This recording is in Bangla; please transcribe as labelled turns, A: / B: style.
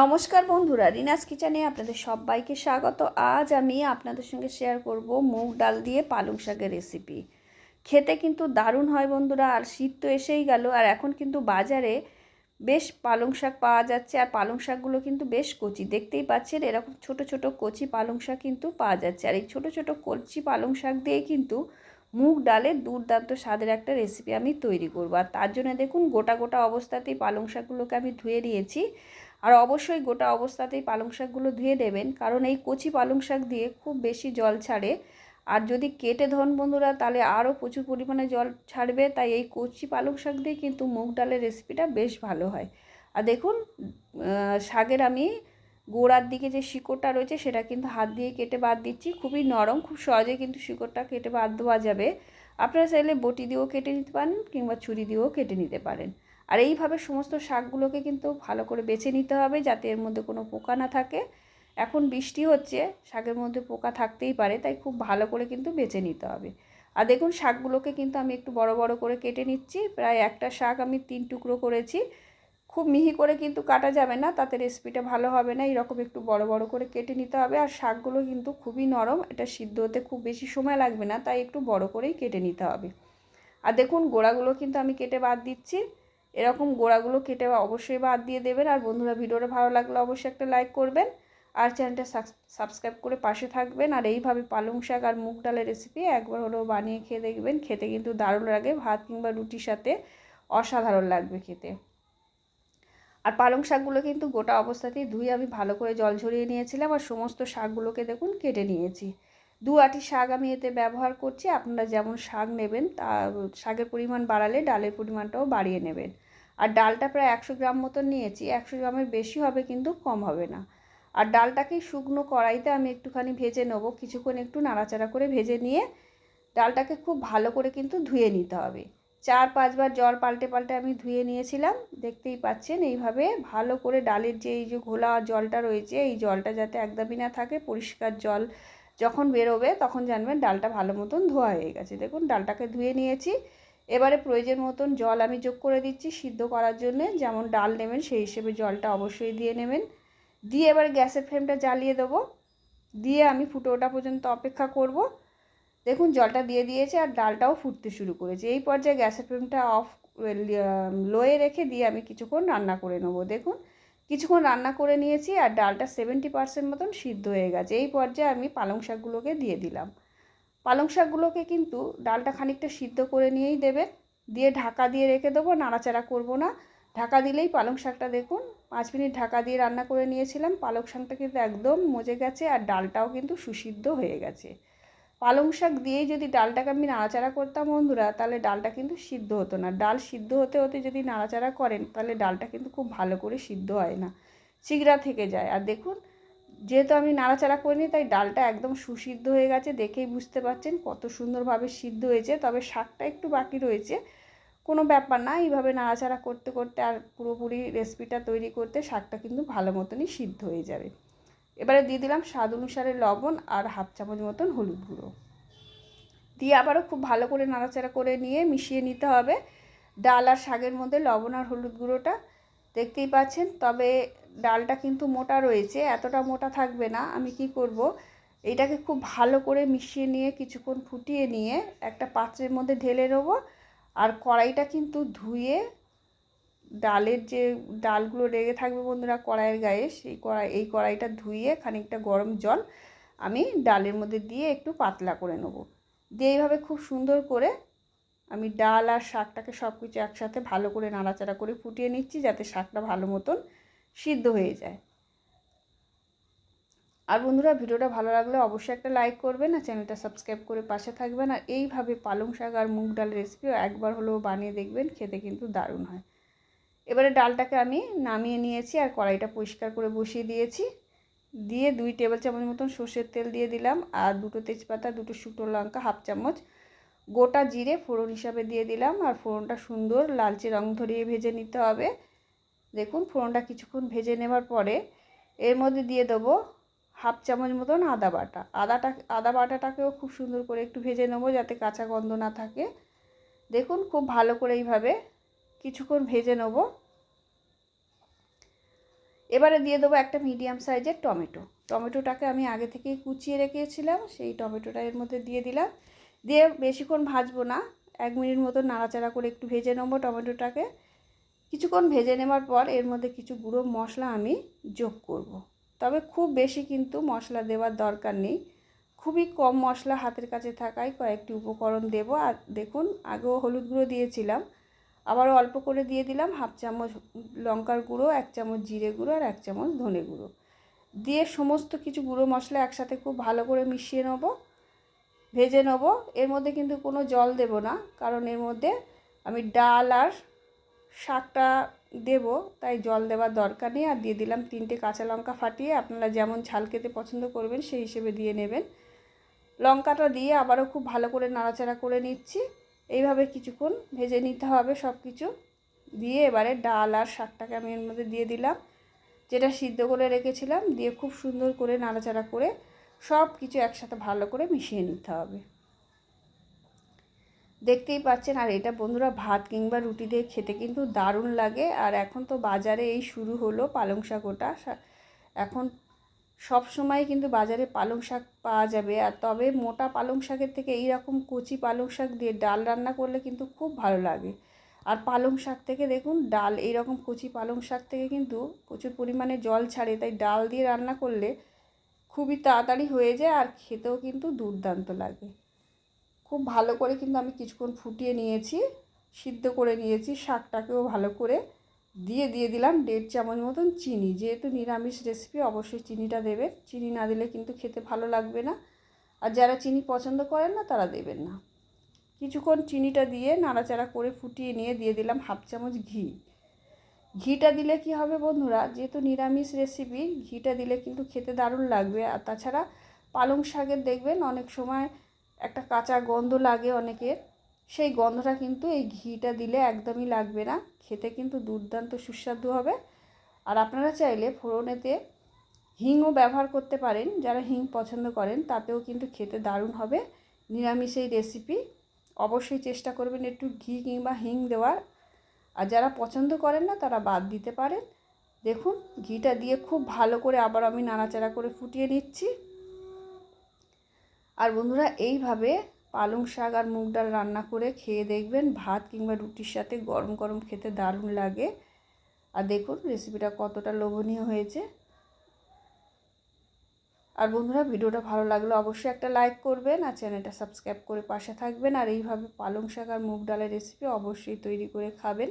A: নমস্কার বন্ধুরা, রিনাস কিচেনে আপনাদের সবাইকে স্বাগত। আজ আমি আপনাদের সঙ্গে শেয়ার করব মুগ ডাল দিয়ে পালং শাকের রেসিপি খেতে কিন্তু দারুণ হয় বন্ধুরা, আর শীত তো এসেই গেল, আর এখন কিন্তু বাজারে বেশ পালং শাক পাওয়া যাচ্ছে, আর পালং শাকগুলো কিন্তু বেশ কচি। দেখতেই পাচ্ছেন, এরকম ছোট ছোট কচি পালং শাক কিন্তু পাওয়া যাচ্ছে, আর এই ছোট ছোট কচি পালং শাক দিয়ে কিন্তু মুগ ডালের দুর্দান্ত স্বাদের একটা রেসিপি আমি তৈরি করব। আর তার জন্য দেখুন, গোটা গোটা অবস্থাতেই পালং শাকগুলোকে আমি ধুয়ে নিয়েছি। আর অবশ্যই গোটা অবস্থাতেই পালং শাকগুলো ধুয়ে দেবেন কারণ এই কচি পালং শাক দিয়ে খুব বেশি জল ছাড়ে। আর যদি কেটে ধন বন্ধুরা, তাহলে আরও প্রচুর পরিমাণে জল ছাড়বে, তাই এই কচি পালং শাক দিয়ে কিন্তু মুগ ডালের রেসিপিটা বেশ ভালো হয়। আর দেখুন শাকের আমি গোড়ার দিকে যে শিকড়টা রয়েছে, সেটা কিন্তু হাত দিয়ে কেটে বাদ দিচ্ছি। খুবই নরম, খুব সহজে কিন্তু শিকড়টা কেটে বাদ দেওয়া যাবে। আপনারা চাইলে বটি দিয়েও কেটে নিতে পারেন, কিংবা ছুরি দিয়েও কেটে নিতে পারেন। আর এইভাবে সমস্ত শাকগুলোকে কিন্তু ভালো করে বেছে নিতে হবে যাতে এর মধ্যে কোনো পোকা না থাকে। এখন বৃষ্টি হচ্ছে, শাকের মধ্যে পোকা থাকতেই পারে, তাই খুব ভালো করে কিন্তু বেছে নিতে হবে। আর দেখুন, শাকগুলোকে কিন্তু আমি একটু বড় বড় করে কেটে নিচ্ছি, প্রায় একটা শাক আমি তিন টুকরো করেছি। খুব মিহি করে কিন্তু কাটা যাবে না, তাতে রেসিপিটা ভালো হবে না এরকম একটু বড় বড় করে কেটে নিতে হবে। আর শাকগুলো কিন্তু খুবই নরম, এটা সিদ্ধ হতে খুব বেশি সময় লাগবে না, তাই একটু বড় করেই কেটে নিতে হবে। আর দেখুন, গোড়াগুলো কিন্তু আমি কেটে বাদ দিচ্ছি। এরকম গোড়াগুলো কেটে অবশ্যই বাদ দিয়ে দেবেন। আর বন্ধুরা, ভিডিওটা ভালো লাগলে অবশ্যই একটা লাইক করবেন। আর চ্যানেলটা সাবস্ক্রাইব করে পাশে থাকবেন। আর এইভাবে পালং শাক আর মুগ ডালের রেসিপি একবার হলেও বানিয়ে খেয়ে দেখবেন। খেতে কিন্তু দারুণ লাগে। ভাত কিংবা রুটির সাথে অসাধারণ লাগবে খেতে। আর পালং শাকগুলো কিন্তু গোটা অবস্থাতেই ধুয়ে আমি ভালো করে জল ঝরিয়ে নিয়েছিলাম। আর সমস্ত শাকগুলোকে দেখুন কেটে নিয়েছি। দু আটি শাক আমি এতে ব্যবহার করছি। আপনারা যেমন শাক নেবেন, তা, শাকের পরিমাণ বাড়ালে ডালের পরিমাণটাও বাড়িয়ে নেবেন। আর ডালটা প্রায় একশো গ্রাম মতন নিয়েছি, একশো গ্রামের বেশি হবে কিন্তু কম হবে না। আর ডালটাকে শুকনো কড়াইতে আমি একটুখানি ভেজে নেব, কিছুক্ষণ একটু নাড়াচাড়া করে ভেজে নিয়ে ডালটাকে খুব ভালো করে কিন্তু ধুয়ে নিতে হবে। চার পাঁচবার জল পাল্টে পাল্টে আমি ধুয়ে নিয়েছিলাম, দেখতেই পাচ্ছেন এইভাবে ভালো করে ডালের যে এই যে ঘোলা জলটা রয়েছে, এই জলটা যাতে একদমই না থাকে, পরিষ্কার জল যখন বেরোবে তখন জানবেন ডালটা ভালো মতন ধোয়া হয়ে গেছে। দেখুন, ডালটাকে ধুয়ে নিয়েছি এবারে প্রয়োজন মতন জল আমি যোগ করে দিচ্ছি সিদ্ধ করার জন্যে। যেমন ডাল নেবেন, সেই হিসেবে জলটা অবশ্যই দিয়ে নেবেন। দিয়ে এবার গ্যাসের ফ্লেমটা জ্বালিয়ে দেবো। দিয়ে আমি ফুটে ওঠা পর্যন্ত অপেক্ষা করব। দেখুন, জলটা দিয়ে দিয়েছে আর ডালটাও ফুটতে শুরু করেছে। এই পর্যায়ে গ্যাসের ফ্লেমটা অফ লোয়ে রেখে দিয়ে আমি কিছুক্ষণ রান্না করে নেব। দেখুন, কিছুক্ষণ রান্না করে নিয়েছি আর ডালটা সেভেন্টি পার্সেন্ট মতন সিদ্ধ হয়ে গেছে। এই পর্যায়ে আমি পালং শাকগুলোকে দিয়ে দিলাম। পালং শাকগুলোকে কিন্তু ডালটা খানিকটা সিদ্ধ করে নিয়েই দেবে। দিয়ে ঢাকা দিয়ে রেখে দেবো, নাড়াচাড়া করব না। ঢাকা দিলেই পালং শাকটা দেখুন, পাঁচ মিনিট ঢাকা দিয়ে রান্না করে নিয়েছিলাম। পালং শাকটা কিন্তু একদম মজে গেছে আর ডালটাও কিন্তু সুসিদ্ধ হয়ে গেছে। পালং শাক দিয়েই যদি ডালটাকে আমি নাড়াচাড়া করতাম বন্ধুরা, তাহলে ডালটা কিন্তু সিদ্ধ হতো না। ডাল সিদ্ধ হতে হতে যদি নাড়াচাড়া করেন, তাহলে ডালটা কিন্তু খুব ভালো করে সিদ্ধ হয় না। চিগড়া থেকে যায়। আর দেখুন যেহেতু আমি নাড়াচাড়া করিনি, তাই ডালটা একদম সুসিদ্ধ হয়ে গেছে, দেখেই বুঝতে পারছেন কত সুন্দরভাবে সিদ্ধ হয়েছে। তবে শাকটা একটু বাকি রয়েছে। কোনো ব্যাপার না, এইভাবে নাড়াচাড়া করতে করতে আর পুরোপুরি রেসিপিটা তৈরি করতে শাকটা কিন্তু ভালো মতনই সিদ্ধ হয়ে যাবে। এবারে দিয়ে দিলাম স্বাদ অনুসারে লবণ আর হাফ চামচ মতন হলুদ গুঁড়ো। দিয়ে আবারও খুব ভালো করে নাড়াচাড়া করে নিয়ে মিশিয়ে নিতে হবে। ডাল আর শাকের মধ্যে লবণ আর হলুদ গুঁড়োটা দেখতেই পাচ্ছেন। তবে ডালটা কিন্তু মোটা রয়েছে, এতটা মোটা থাকবে না, আমি কি করব? এটাকে খুব ভালো করে মিশিয়ে নিয়ে কিছুক্ষণ ফুটিয়ে নিয়ে একটা পাত্রের মধ্যে ঢেলে নেব, আর কড়াইটা কিন্তু ধুয়ে ডালের যে ডালগুলো লেগে থাকবে বন্ধুরা কড়াইয়ের গায়ে, সেই কড়াই, এই কড়াইটা ধুয়ে খানিকটা গরম জল আমি ডালের মধ্যে দিয়ে একটু পাতলা করে নেব। দিয়ে এইভাবে খুব সুন্দর করে আমি ডাল আর শাকটাকে সব কিছু একসাথে ভালো করে নাড়াচাড়া করে ফুটিয়ে নিচ্ছি, যাতে শাকটা ভালো মতন সিদ্ধ হয়ে যায়। আর বন্ধুরা, ভিডিওটা ভালো লাগলে অবশ্যই একটা লাইক করবেন আর চ্যানেলটা সাবস্ক্রাইব করে পাশে থাকবেন। আর এইভাবে পালং শাক আর মুগ ডাল রেসিপিও একবার হলেও বানিয়ে দেখবেন, খেতে কিন্তু দারুণ হয়। এবারে ডালটাকে আমি নামিয়ে নিয়েছি আর কড়াইটা পরিষ্কার করে বসিয়ে দিয়েছি। দিয়ে দুই টেবিল চামচ মতন সর্ষের তেল দিয়ে দিলাম আর দুটো তেজপাতা, দুটো শুকনো লঙ্কা হাফ চামচ গোটা জিরে ফোড়ন হিসাবে দিয়ে দিলাম। আর ফোড়নটা সুন্দর লালচে রং ধরিয়ে ভেজে নিতে হবে। দেখুন, ফোড়নটা কিছুক্ষণ ভেজে নেবার পরে এর মধ্যে দিয়ে দেবো হাফ চামচ মতন আদা বাটা। আদাটা, আদা বাটাটাকেও খুব সুন্দর করে একটু ভেজে নেব যাতে কাঁচা গন্ধ না থাকে। দেখুন, খুব ভালো করে এইভাবে কিছুক্ষণ ভেজে নেব। এবারে দিয়ে দেবো একটা মিডিয়াম সাইজের টমেটো। টমেটোটাকে আমি আগে থেকেই কুচিয়ে রেখেছিলাম, সেই টমেটোটা এর মধ্যে দিয়ে দিলাম। দিয়ে বেশিক্ষণ ভাজবো না, এক মিনিট মতো নাড়াচাড়া করে একটু ভেজে নেব টমেটোটাকে। কিছুক্ষণ ভেজে নেওয়ার পর এর মধ্যে কিছু গুঁড়ো মশলা আমি যোগ করব। তবে খুব বেশি কিন্তু মশলা দেওয়ার দরকার নেই। খুবই কম মশলা হাতের কাছে থাকায় কয়েকটি উপকরণ দেব। আর দেখুন, আগেও হলুদ গুঁড়ো দিয়েছিলাম। আবার অল্প করে দিয়ে দিলাম হাফ চামচ লঙ্কার গুঁড়ো, এক চামচ জিরে গুঁড়ো আর এক চামচ ধনে গুঁড়ো। দিয়ে সমস্ত কিছু গুঁড়ো মশলা একসাথে খুব ভালো করে মিশিয়ে নেব, ভেজে নেব। এর মধ্যে কিন্তু কোনো জল দেব না, কারণ এর মধ্যে আমি ডাল আর শাকটা দেব, তাই জল দেওয়ার দরকার নেই। আর দিয়ে দিলাম তিনটে কাঁচা লঙ্কা ফাটিয়ে আপনারা যেমন ঝাল খেতে পছন্দ করবেন, সেই হিসেবে দিয়ে নেবেন। লঙ্কাটা দিয়ে আবারও খুব ভালো করে নাড়াচাড়া করে নিচ্ছি। এইভাবে কিছুক্ষণ ভেজে নিতে হবে সব কিছু দিয়ে এবারে ডাল আর শাকটাকে আমি এর মধ্যে দিয়ে দিলাম। যেটা সিদ্ধ করে রেখেছিলাম, দিয়ে খুব সুন্দর করে নাড়াচাড়া করে সব কিছু একসাথে ভালো করে মিশিয়ে নিতে হবে। দেখতেই পাচ্ছেন। আর এটা বন্ধুরা ভাত কিংবা রুটি দিয়ে খেতে কিন্তু দারুণ লাগে। আর এখন তো বাজারে এই শুরু হলো পালং শাক ওটা। এখন সব সময় কিন্তু বাজারে পালং শাক পাওয়া যাবে। আর তবে মোটা পালং শাকের থেকে এই রকম কচি পালং শাক দিয়ে ডাল রান্না করলে কিন্তু খুব ভালো লাগে। আর পালং শাক থেকে দেখুন, ডাল এই রকম কচি পালং শাক থেকে কিন্তু প্রচুর পরিমাণে জল ছাড়ে। তাই ডাল দিয়ে রান্না করলে খুবই তাড়াতাড়ি হয়ে যায় আর খেতেও কিন্তু দুর্দান্ত লাগে। খুব ভালো করে কিন্তু আমি কিছুক্ষণ ফুটিয়ে নিয়েছি, সিদ্ধ করে নিয়েছি, শাকটাকেও ভালো করে দিয়ে দিয়ে দিলাম দেড় চামচ মতন চিনি। যেহেতু নিরামিষ রেসিপি অবশ্যই চিনিটা দেবেন। চিনি না দিলে কিন্তু খেতে ভালো লাগবে না। আর যারা চিনি পছন্দ করেন না, তারা দেবেন না। কিছুক্ষণ চিনিটা দিয়ে নাড়াচাড়া করে ফুটিয়ে নিয়ে দিয়ে দিলাম হাফ চামচ ঘি। ঘিটা দিলে কি হবে বন্ধুরা, যেহেতু নিরামিষ রেসিপি ঘিটা দিলে কিন্তু খেতে দারুণ লাগবে। আর তাছাড়া পালং শাকের দেখবেন অনেক সময় একটা কাঁচা গন্ধ লাগে অনেকের। সেই গন্ধটা কিন্তু এই ঘিটা দিলে একদমই লাগবে না। খেতে কিন্তু দুর্দান্ত সুস্বাদু হবে। আর আপনারা চাইলে ফোড়নেতে হিংও ব্যবহার করতে পারেন। যারা হিং পছন্দ করেন, তাতেও কিন্তু খেতে দারুণ হবে। নিরামিষ এই রেসিপি অবশ্যই চেষ্টা করবেন একটু ঘি কিংবা হিং দেওয়ার। আর যারা পছন্দ করেন না, তারা বাদ দিতে পারেন। দেখুন, ঘিটা দিয়ে খুব ভালো করে আবার আমি নাড়াচাড়া করে ফুটিয়ে নিচ্ছি। আর বন্ধুরা, এইভাবে পালং শাক আর মুগ ডাল রান্না করে খেয়ে দেখবেন, ভাত কিংবা রুটির সাথে গরম গরম খেতে দারুণ লাগে। আর দেখুন রেসিপিটা কতটা লোভনীয় হয়েছে। আর বন্ধুরা, ভিডিওটা ভালো লাগলে অবশ্যই একটা লাইক করবেন আর চ্যানেলটা সাবস্ক্রাইব করে পাশে থাকবেন। আর এইভাবে পালং শাক আর মুগ ডালের রেসিপি অবশ্যই তৈরি করে খাবেন।